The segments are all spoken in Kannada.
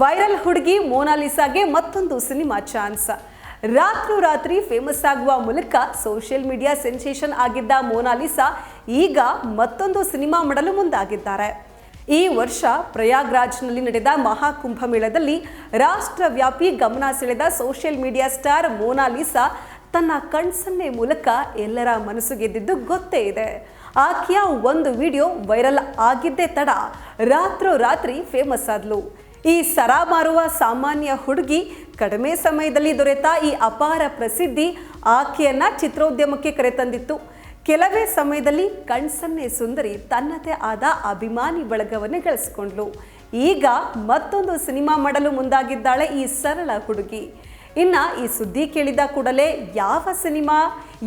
ವೈರಲ್ ಹುಡುಗಿ ಮೋನಾಲಿಸಾಗೆ ಮತ್ತೊಂದು ಸಿನಿಮಾ ಚಾನ್ಸ್. ರಾತ್ರೋರಾತ್ರಿ ಫೇಮಸ್ ಆಗುವ ಮೂಲಕ ಸೋಷಿಯಲ್ ಮೀಡಿಯಾ ಸೆನ್ಸೇಷನ್ ಆಗಿದ್ದ ಮೋನಾಲಿಸಾ ಈಗ ಮತ್ತೊಂದು ಸಿನಿಮಾ ಮಾಡಲು ಮುಂದಾಗಿದ್ದಾರೆ. ಈ ವರ್ಷ ಪ್ರಯಾಗ್ರಾಜ್ನಲ್ಲಿ ನಡೆದ ಮಹಾಕುಂಭಮೇಳದಲ್ಲಿ ರಾಷ್ಟ್ರವ್ಯಾಪಿ ಗಮನ ಸೆಳೆದ ಸೋಷಿಯಲ್ ಮೀಡಿಯಾ ಸ್ಟಾರ್ ಮೋನಾಲಿಸಾ ತನ್ನ ಕಣ್ಸನ್ನೆ ಮೂಲಕ ಎಲ್ಲರ ಮನಸ್ಸು ಗೆದ್ದಿದ್ದು ಗೊತ್ತೇ ಇದೆ. ಆಕೆಯ ಒಂದು ವಿಡಿಯೋ ವೈರಲ್ ಆಗಿದ್ದೇ ತಡ ರಾತ್ರೋರಾತ್ರಿ ಫೇಮಸ್ ಆದ್ಲು. ಈ ಸರ ಮಾರುವ ಸಾಮಾನ್ಯ ಹುಡುಗಿ ಕಡಿಮೆ ಸಮಯದಲ್ಲಿ ದೊರೆತ ಈ ಅಪಾರ ಪ್ರಸಿದ್ಧಿ ಆಕೆಯನ್ನ ಚಿತ್ರೋದ್ಯಮಕ್ಕೆ ಕರೆತಂದಿತ್ತು ಕೆಲವೇ ಸಮಯದಲ್ಲಿ ಕಣ್ಸನ್ನೇ ಸುಂದರಿ ತನ್ನದೇ ಆದ ಅಭಿಮಾನಿ ಬಳಗವನ್ನು ಗಳಿಸ್ಕೊಂಡ್ಲು. ಈಗ ಮತ್ತೊಂದು ಸಿನಿಮಾ ಮಾಡಲು ಮುಂದಾಗಿದ್ದಾಳೆ ಈ ಸರಳ ಹುಡುಗಿ. ಇನ್ನ ಈ ಸುದ್ದಿ ಕೇಳಿದ ಕೂಡಲೇ ಯಾವ ಸಿನಿಮಾ,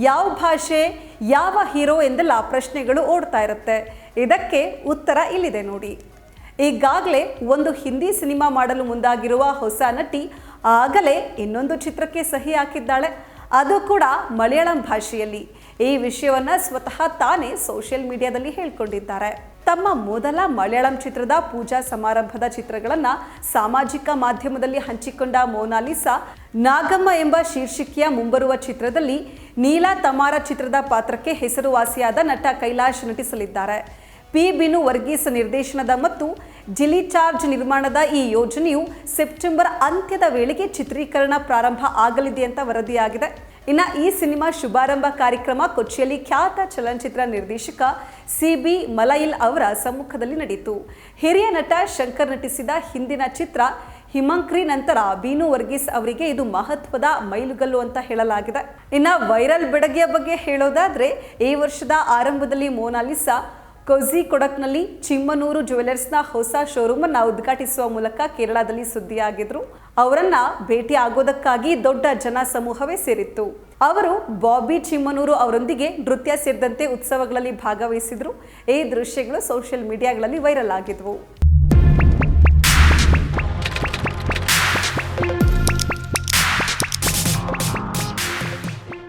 ಯಾವ ಭಾಷೆ, ಯಾವ ಹೀರೋ ಎಂದೆಲ್ಲ ಪ್ರಶ್ನೆಗಳು ಓಡ್ತಾ ಇರುತ್ತೆ. ಇದಕ್ಕೆ ಉತ್ತರ ಇಲ್ಲಿದೆ ನೋಡಿ. ಈಗಾಗಲೇ ಒಂದು ಹಿಂದಿ ಸಿನಿಮಾ ಮಾಡಲು ಮುಂದಾಗಿರುವ ಹೊಸ ನಟಿ ಆಗಲೇ ಇನ್ನೊಂದು ಚಿತ್ರಕ್ಕೆ ಸಹಿ ಹಾಕಿದ್ದಾಳೆ. ಅದು ಕೂಡ ಮಲಯಾಳಂ ಭಾಷೆಯಲ್ಲಿ. ಈ ವಿಷಯವನ್ನ ಸ್ವತಃ ತಾನೇ ಸೋಷಿಯಲ್ ಮೀಡಿಯಾದಲ್ಲಿ ಹೇಳ್ಕೊಂಡಿದ್ದಾರೆ. ತಮ್ಮ ಮೊದಲ ಮಲಯಾಳಂ ಚಿತ್ರದ ಪೂಜಾ ಸಮಾರಂಭದ ಚಿತ್ರಗಳನ್ನು ಸಾಮಾಜಿಕ ಮಾಧ್ಯಮದಲ್ಲಿ ಹಂಚಿಕೊಂಡ ಮೋನಾಲಿಸಾ ನಾಗಮ್ಮ ಎಂಬ ಶೀರ್ಷಿಕೆಯ ಮುಂಬರುವ ಚಿತ್ರದಲ್ಲಿ ನೀಲಾ ತಮಾರ ಚಿತ್ರದ ಪಾತ್ರಕ್ಕೆ ಹೆಸರುವಾಸಿಯಾದ ನಟ ಕೈಲಾಶ್ ನಟಿಸಲಿದ್ದಾರೆ. ಪಿ ಬಿನು ವರ್ಗೀಸ್ ನಿರ್ದೇಶನದ ಮತ್ತು ಜಿಲಿ ಚಾರ್ಜ್ ನಿರ್ಮಾಣದ ಈ ಯೋಜನೆಯು ಸೆಪ್ಟೆಂಬರ್ ಅಂತ್ಯದ ವೇಳೆಗೆ ಚಿತ್ರೀಕರಣ ಪ್ರಾರಂಭ ಆಗಲಿದೆ ಅಂತ ವರದಿಯಾಗಿದೆ. ಇನ್ನು ಈ ಸಿನಿಮಾ ಶುಭಾರಂಭ ಕಾರ್ಯಕ್ರಮ ಕೊಚ್ಚಿಯಲ್ಲಿ ಖ್ಯಾತ ಚಲನಚಿತ್ರ ನಿರ್ದೇಶಕ ಸಿ ಬಿ ಮಲಯಿಲ್ ಅವರ ಸಮ್ಮುಖದಲ್ಲಿ ನಡೆಯಿತು. ಹಿರಿಯ ನಟ ಶಂಕರ್ ನಟಿಸಿದ ಹಿಂದಿನ ಚಿತ್ರ ಹಿಮಂಕ್ರಿ ನಂತರ ಬೀನು ವರ್ಗೀಸ್ ಅವರಿಗೆ ಇದು ಮಹತ್ವದ ಮೈಲುಗಲ್ಲು ಅಂತ ಹೇಳಲಾಗಿದೆ. ಇನ್ನು ವೈರಲ್ ಬೆಡಗಿಯ ಬಗ್ಗೆ ಹೇಳೋದಾದರೆ ಈ ವರ್ಷದ ಆರಂಭದಲ್ಲಿ ಮೋನಾಲಿಸಾ ಕೊಝಿ ಕೊಡಕ್ನಲ್ಲಿ ಚಿಮ್ಮನೂರು ಜ್ಯುವೆಲರ್ಸ್ನ ಹೊಸ ಶೋರೂಮ್ ಅನ್ನ ಉದ್ಘಾಟಿಸುವ ಮೂಲಕ ಕೇರಳದಲ್ಲಿ ಸುದ್ದಿಯಾಗಿದ್ರು. ಅವರನ್ನ ಭೇಟಿ ಆಗೋದಕ್ಕಾಗಿ ದೊಡ್ಡ ಜನ ಸಮೂಹವೇ ಸೇರಿತ್ತು. ಅವರು ಬಾಬಿ ಚಿಮ್ಮನೂರು ಅವರೊಂದಿಗೆ ನೃತ್ಯ ಸೇರಿದಂತೆ ಉತ್ಸವಗಳಲ್ಲಿ ಭಾಗವಹಿಸಿದ್ರು. ಈ ದೃಶ್ಯಗಳು ಸೋಷಿಯಲ್ ಮೀಡಿಯಾಗಳಲ್ಲಿ ವೈರಲ್ ಆಗಿದ್ವು.